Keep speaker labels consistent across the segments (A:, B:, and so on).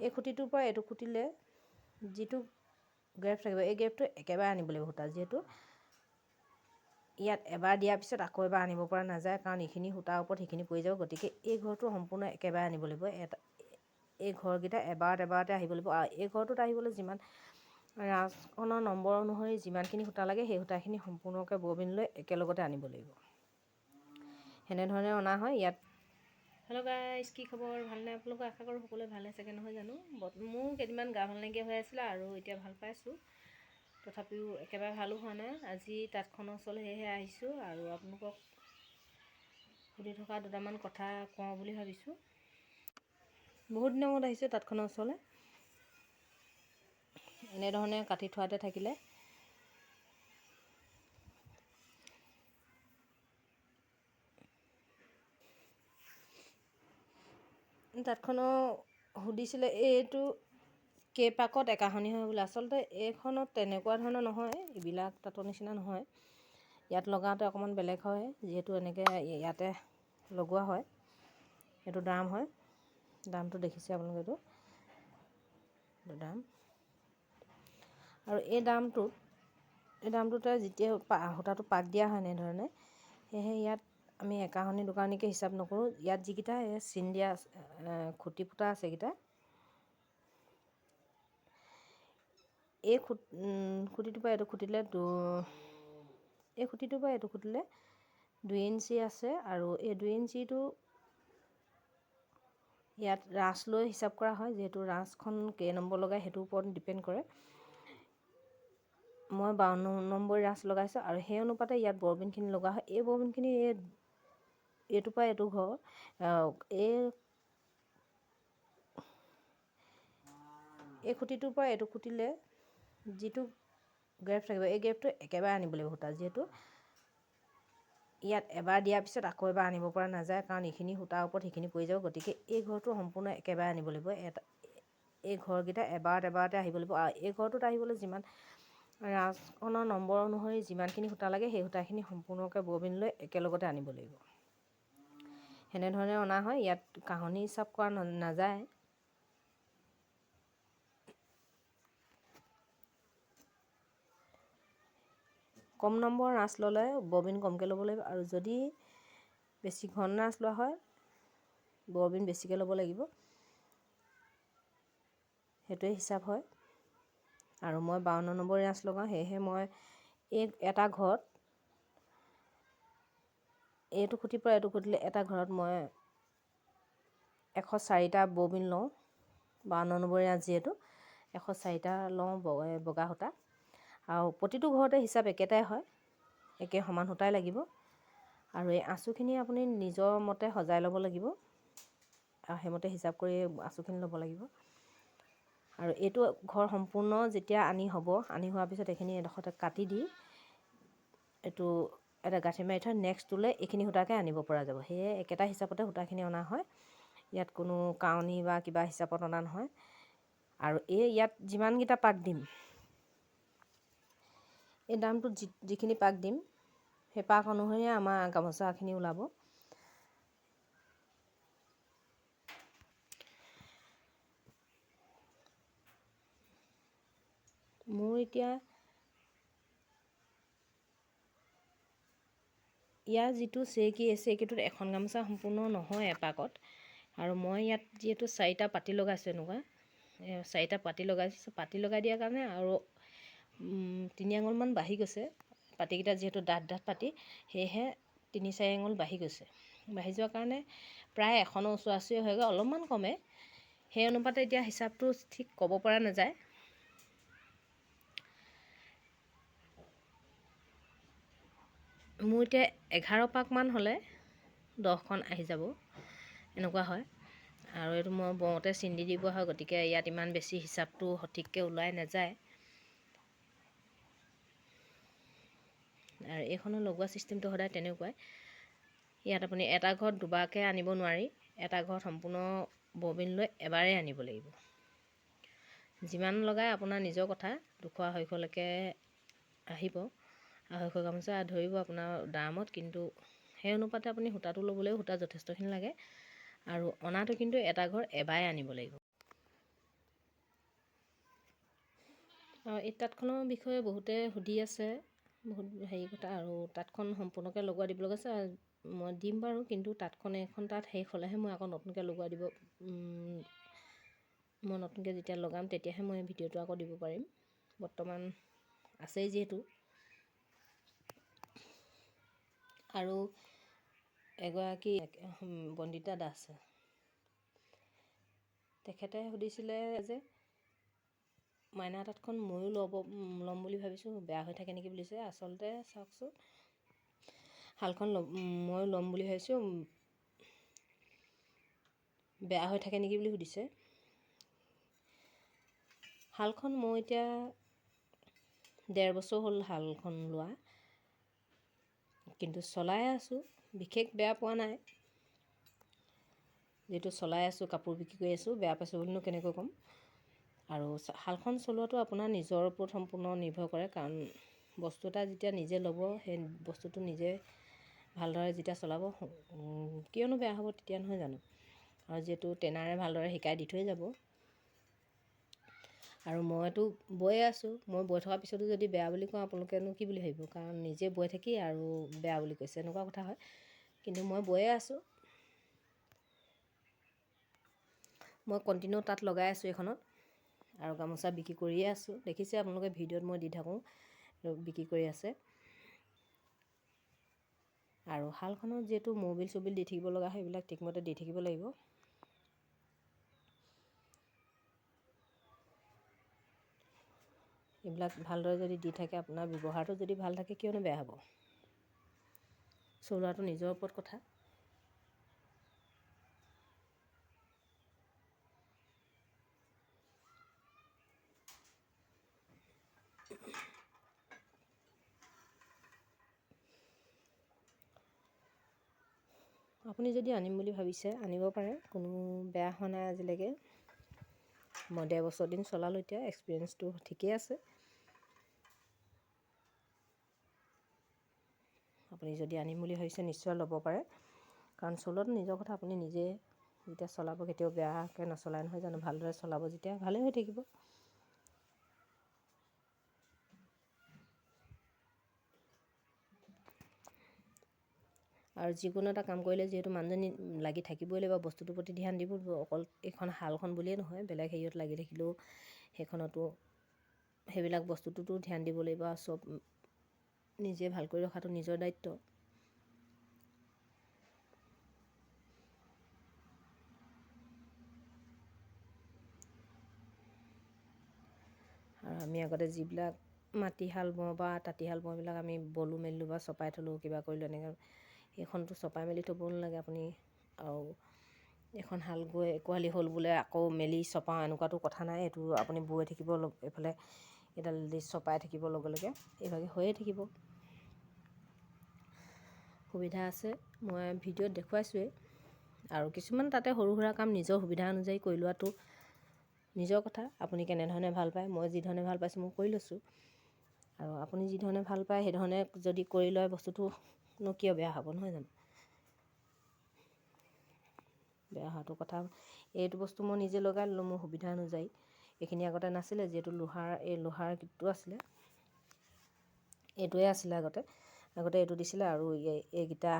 A: এই খুঁটিটোৰ পৰা এইটো খুঁটিলে যিটো গ্ৰেপ থাকিব এই গ্ৰেপটো একেবাৰে আনিব লাগিব সূতা যিহেতু ইয়াত এবাৰ দিয়াৰ পিছত আকৌ এবাৰ আনিব পৰা নাযায় কাৰণ এইখিনি সূতাৰ ওপৰত সেইখিনি পৰি যাব গতিকে এই ঘৰটো সম্পূৰ্ণ একেবাৰে আনিব লাগিব। এটা এই ঘৰকেইটা এবাৰত এবাৰতে আহিব লাগিব আৰু এই ঘৰটোত আহিবলৈ যিমান ৰাঁচখনৰ নম্বৰ অনুসৰি যিমানখিনি সূতা লাগে সেই সূতাখিনি সম্পূৰ্ণকৈ ববিন লৈ একেলগতে আনিব লাগিব। সেনেধৰণে অনা হয়। ইয়াত হেল্ল' গাইজ কি খবৰ? ভালনে? আপোনালোকে আশা কৰোঁ সকলোৱে ভালে চাগে নহয় জানো? মোৰ কেইদিনমান গা ভাল নাইকিয়া হৈ আছিলে আৰু এতিয়া ভাল পাইছোঁ। তথাপিও একেবাৰে ভালো হোৱা নাই। আজি তাঁতখনৰ ওচৰলৈ সেয়েহে আহিছোঁ আৰু আপোনালোকক সুধি থকা দুটামান কথা কওঁ বুলি ভাবিছোঁ। বহুত দিনৰ মূৰত আহিছোঁ তাঁতখনৰ ওচৰলৈ। এনেধৰণে কাটি থোৱাতে থাকিলে। তাঁতখনৰ সুধিছিলে এইটো কেইপাকত একাহনি হয় বোলে? আচলতে এইখনত তেনেকুৱা ধৰণৰ নহয় এইবিলাক তাঁতৰ নিচিনা নহয়। ইয়াত লগাওঁতে অকণমান বেলেগ হয় যিহেতু এনেকৈ ইয়াতে লগোৱা হয় সেইটো দাম হয়। দামটো দেখিছে আপোনালোকে এইটো। এইটো দাম। আৰু এই দামটোত এই দামটোতে যেতিয়া সূতাটো পাক দিয়া হয় এনেধৰণে সেয়েহে ইয়াত আমি একাহনি দুকাহনিকৈ হিচাপ নকৰোঁ। ইয়াত যিকেইটা চিন দিয়া খুঁটি ফুটা আছে এইকেইটা। এই খুট খুঁটিটোৰ পৰা এইটো খুঁটিলে এই খুঁটিটোৰ পৰা এইটো খুঁটিলে দুই ইঞ্চি আছে আৰু এই দুই ইঞ্চিটো ইয়াত ৰাঁচ লৈ হিচাপ কৰা হয় যিহেতু ৰাঁচখন কেই নম্বৰ লগাই সেইটোৰ ওপৰত ডিপেণ্ড কৰে। মই বাৱন্ন নম্বৰ ৰাঁচ লগাইছোঁ আৰু সেই অনুপাতে ইয়াত বৰবিনখিনি লগা হয়। এই বৰবিনখিনি এই এইটোৰ পৰা এইটো ঘৰ এই এই খুঁটিটোৰ পৰা এইটো খুঁটিলে যিটো গ্ৰেপ থাকিব এই গ্ৰেপটো একেবাৰে আনিব লাগিব সূতা যিহেতু ইয়াত এবাৰ দিয়াৰ পিছত আকৌ এবাৰ আনিব পৰা নাযায় কাৰণ এইখিনি সূতাৰ ওপৰত সেইখিনি পৰি যাব গতিকে এই ঘৰটো সম্পূৰ্ণ একেবাৰে আনিব লাগিব এটা এই ঘৰকেইটা এবাৰত এবাৰতে আহিব লাগিব আৰু এই ঘৰটোত আহিবলৈ যিমান ৰাঁচখনৰ নম্বৰ অনুসৰি যিমানখিনি সূতা লাগে সেই সূতাখিনি সম্পূৰ্ণকৈ ববিন লৈ একেলগতে আনিব লাগিব। সেনেধৰণে অনা হয় ইয়াত কাহনি হিচাপ কৰা নাযায়। কম নম্বৰ ৰাঁচ ল'লে ববিন কমকৈ ল'ব লাগিব আৰু যদি বেছি ঘন ৰাঁচ লোৱা হয় ববিন বেছিকৈ ল'ব লাগিব। সেইটোৱে হিচাপ হয়। আৰু মই বাৱন্ন নম্বৰ ৰাঁচ লগাওঁ সেয়েহে মই এই এটা ঘৰত এইটো খুঁটিৰ পৰা এইটো খুঁটিলে এটা ঘৰত মই এশ চাৰিটা ববিন লওঁ বাৱন্ন নম্বৰ ৰাঁচ যিহেতু এশ চাৰিটা লওঁ বগা সূতা। আৰু প্ৰতিটো ঘৰতে হিচাপ একেটাই হয় একে সমান সূতাই লাগিব। আৰু এই আঁচুখিনি আপুনি নিজৰ মতে সজাই ল'ব লাগিব আৰু সেইমতে হিচাপ কৰি আঁচুখিনি ল'ব লাগিব। আৰু এইটো ঘৰ সম্পূৰ্ণ যেতিয়া আনি হ'ব আনি হোৱাৰ পিছত এইখিনি এডোখৰতে কাটি দি এইটো এটা গাঁঠি মাৰি থৈ নেক্সটটোলৈ এইখিনি সূতাকে আনিব পৰা যাব। সেয়ে একেটা হিচাপতে সূতাখিনি অনা হয়। ইয়াত কোনো কাৱনি বা কিবা হিচাপত অনা নহয়। আৰু এই ইয়াত যিমানকেইটা পাক দিম এই দামটোত যি যিখিনি পাক দিম সেই পাক অনুসৰিয়ে আমাৰ গামোচাখিনি ওলাব। মোৰ এতিয়া ইয়াৰ যিটো চেৰেকী এই চেৰেকীটোত এখন গামোচা সম্পূৰ্ণ নহয় এপাকত। আৰু মই ইয়াত যিহেতু চাৰিটা পাতি লগাইছোঁ এনেকুৱা চাৰিটা পাতি লগাইছোঁ। পাতি লগাই দিয়াৰ কাৰণে আৰু তিনি আঙুলমান বাঢ়ি গৈছে। পাতিকেইটা যিহেতু ডাঠ ডাঠ পাতি সেয়েহে তিনি চাৰি আঙুল বাঢ়ি গৈছে। বাঢ়ি যোৱাৰ কাৰণে প্ৰায় এখনৰ ওচৰা ওচৰি হয়গৈ অলপমান কমে। সেই অনুপাতে এতিয়া হিচাপটো ঠিক ক'ব পৰা নাযায়। মোৰ এতিয়া এঘাৰ পাকমান হ'লে দহখন আহি যাব। এনেকুৱা হয়। আৰু এইটো মই বওঁতে চিন দি দিব হয় গতিকে ইয়াত ইমান বেছি হিচাপটো সঠিককৈ ওলাই নাযায়। আৰু এইখনৰ লগোৱা ছিষ্টেমটো সদায় তেনেকুৱাই। ইয়াত আপুনি এটা ঘৰত দুবাৰকৈ আনিব নোৱাৰি এটা ঘৰত সম্পূৰ্ণ ববিন লৈ এবাৰেই আনিব লাগিব। যিমান লগাই আপোনাৰ নিজৰ কথা দুশ আঢ়ৈশলৈকে আহিব। আঢ়ৈশ গামোচা ধৰিব আপোনাৰ দামত কিন্তু সেই অনুপাতে আপুনি সূতাটো ল'বলৈও সূতা যথেষ্টখিনি লাগে। আৰু অনাটো কিন্তু এটা ঘৰ এবাৰে আনিব লাগিব। এই তাঁতখনৰ বিষয়ে বহুতে সুধি আছে বহুত হেৰি কথা আৰু তাঁতখন সম্পূৰ্ণকৈ লগোৱা দিব লগা আছে মই দিম বাৰু কিন্তু তাঁতখন এখন তাঁত শেষ হ'লেহে মই আকৌ নতুনকৈ লগোৱাই দিব মই নতুনকৈ যেতিয়া লগাম তেতিয়াহে মই ভিডিঅ'টো আকৌ দিব পাৰিম। বৰ্তমান আছেই যিহেতু। আৰু এগৰাকী বন্দিতা দাস। তেখেতে সুধিছিলে যে মাইনা তাঁতখন ময়ো ল'ব ল'ম বুলি ভাবিছোঁ বেয়া হৈ থাকে নেকি বুলিছে আচলতে চাওকচোন শালখন ময়ো ল'ম বুলি ভাবিছোঁ বেয়া হৈ থাকে নেকি বুলি সুধিছে। শালখন মই এতিয়া ডেৰ বছৰ হ'ল শালখন লোৱা। কিন্তু চলাই আছোঁ বিশেষ বেয়া পোৱা নাই। যিহেতু চলাই আছোঁ কাপোৰ বিক্ৰী কৰি আছোঁ বেয়া পাইছোঁ বুলিনো কেনেকৈ ক'ম? আৰু শালখন চলোৱাটো আপোনাৰ নিজৰ ওপৰত সম্পূৰ্ণ নিৰ্ভৰ কৰে কাৰণ বস্তু এটা যেতিয়া নিজে ল'ব সেই বস্তুটো নিজে ভালদৰে যেতিয়া চলাব কিয়নো বেয়া হ'ব তেতিয়া নহয় জানো? আৰু যিহেতু টেনাৰে ভালদৰে শিকাই দি থৈ যাব আৰু মইতো বৈয়ে আছোঁ মই বৈ থকাৰ পিছতো যদি বেয়া বুলি কওঁ আপোনালোকেনো কি বুলি ভাবিব? কাৰণ নিজে বৈ থাকি আৰু বেয়া বুলি কৈছে এনেকুৱা কথা হয়। কিন্তু মই বৈয়ে আছোঁ। মই কণ্টিনিউ তাত লগাই আছোঁ এইখনত আৰু গামোচা বিক্ৰী কৰিয়ে আছোঁ। দেখিছে আপোনালোকে ভিডিঅ'ত মই দি থাকোঁ বিক্ৰী কৰি আছে। আৰু শালখনত যিহেতু মবিল চবিল দি থাকিব লগা হয় ঠিকমতে দি থাকিব লাগিব। এইবিলাক ভালদৰে যদি দি থাকে, আপোনাৰ ব্যৱহাৰটো যদি ভালো থাকে, কিয়নো বেয়া হ'ব। চলোৱাটো নিজৰ ওপৰত কথা। আপুনি যদি আনিম বুলি ভাবিছে, আনিব পাৰে। কোনো বেয়া হোৱা নাই আজিলৈকে। মই ডেৰ বছৰ দিন চলালোঁ এতিয়া এক্সপিৰিয়েঞ্চটো ঠিকেই আছে। আপুনি যদি আনিম বুলি ভাবিছে নিশ্চয় ল'ব পাৰে। কাৰণ চলোৱাটো নিজৰ কথা আপুনি নিজে যেতিয়া চলাব কেতিয়াও বেয়াকৈ নচলাই নহয় জানো ভালদৰে চলাব যেতিয়া ভালেই হৈ থাকিব। আৰু যিকোনো এটা কাম কৰিলে যিহেতু মানুহজনী লাগি থাকিবই লাগিব বস্তুটোৰ প্ৰতি ধ্যান দিব অকল এইখন শালখন বুলিয়ে নহয় বেলেগ হেৰিয়ত লাগি থাকিলেও সেইখনতো সেইবিলাক বস্তুটোতো ধ্যান দিব লাগিব আৰু চব নিজে ভালকৈ ৰখাটো নিজৰ দায়িত্ব। আৰু আমি আগতে যিবিলাক মাটিশাল বওঁ বা তাঁতীশাল বওঁ এইবিলাক আমি বলোঁ মেলিলোঁ বা চপাই থ'লোঁ কিবা কৰিলোঁ এনেকৈ সেইখনতো চপাই মেলি থ'বও নালাগে আপুনি। আৰু এখন শাল গৈ একুৱালি হ'ল বোলে আকৌ মেলি চপাওঁ এনেকুৱাতো কথা নাই এইটো আপুনি বৈ থাকিব এইফালে এডাল দি চপাই থাকিব লগে লগে এইভাগে হৈয়ে থাকিব। সুবিধা আছে মই ভিডিঅ'ত দেখুৱাইছোৱেই। আৰু কিছুমান তাতে সৰু সুৰা কাম নিজৰ সুবিধা অনুযায়ী কৰি লোৱাটো নিজৰ কথা আপুনি কেনেধৰণে ভাল পায় মই যিধৰণে ভাল পাইছোঁ মই কৰি লৈছোঁ। আৰু আপুনি যিধৰণে ভাল পায় সেইধৰণে যদি কৰি লয় বস্তুটোনো কিয় বেয়া হ'ব নহয় জানো? বেয়া হোৱাটো কথা। এইটো বস্তু মই নিজে লগাই ল'লোঁ মোৰ সুবিধা অনুযায়ী। এইখিনি আগতে নাছিলে যিহেতু লোহাৰ এই লোহাৰ কিটটো আছিলে। এইটোৱে আছিলে আগতে। আগতে এইটো দিছিলে আৰু এইকেইটা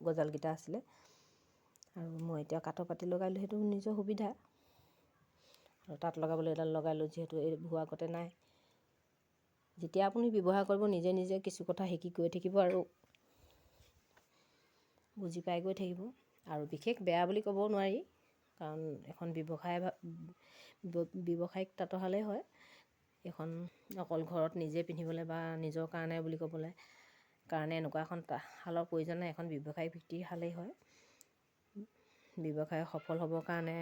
A: গজালকেইটা আছিলে। আৰু মই এতিয়া কাঠৰ পাতি লগালোঁ সেইটো নিজৰ সুবিধা। আৰু তাঁত লগাবলৈ এডাল লগালোঁ যিহেতু এইবোৰ আগতে নাই। যেতিয়া আপুনি ব্যৱহাৰ কৰিব নিজে নিজে কিছু কথা শিকি গৈ থাকিব আৰু। বুজি পাই গৈ থাকিব। আৰু বিশেষ বেয়া বুলি ক'ব নোৱাৰি কাৰণ এখন ব্যৱসায় ব্যৱসায়িক তাঁতৰশালেই হয়। এখন অকল ঘৰত নিজে পিন্ধিবলৈ বা নিজৰ কাৰণে বুলি ক'বলৈ কাৰণে এনেকুৱা এখন শালৰ প্ৰয়োজন নাই এখন ব্যৱসায়িক ভিত্তিৰ শালেই হয়। ব্যৱসায় সফল হ'বৰ কাৰণে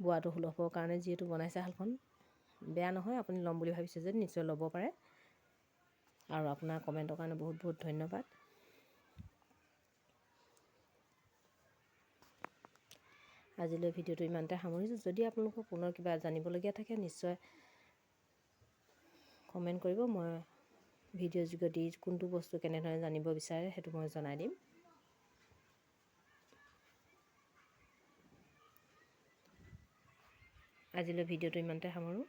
A: বোৱাটো সুলভৰ কাৰণে যিহেতু বনাইছে শালখন বেয়া নহয় আপুনি ল'ম বুলি ভাবিছে যদি নিশ্চয় ল'ব পাৰে। আৰু আপোনাৰ কমেণ্টৰ কাৰণে বহুত বহুত ধন্যবাদ। আজিলৈ ভিডিঅ'টো ইমানতে সামৰিছোঁ। যদি আপোনালোকৰ পুনৰ কিবা জানিবলগীয়া থাকে নিশ্চয় কমেণ্ট কৰিব। মই ভিডিঅ' যোগেদি কোনটো বস্তু কেনেধৰণে জানিব বিচাৰে সেইটো মই জনাই দিম। আজিলৈ ভিডিঅ'টো ইমানতে সামৰোঁ।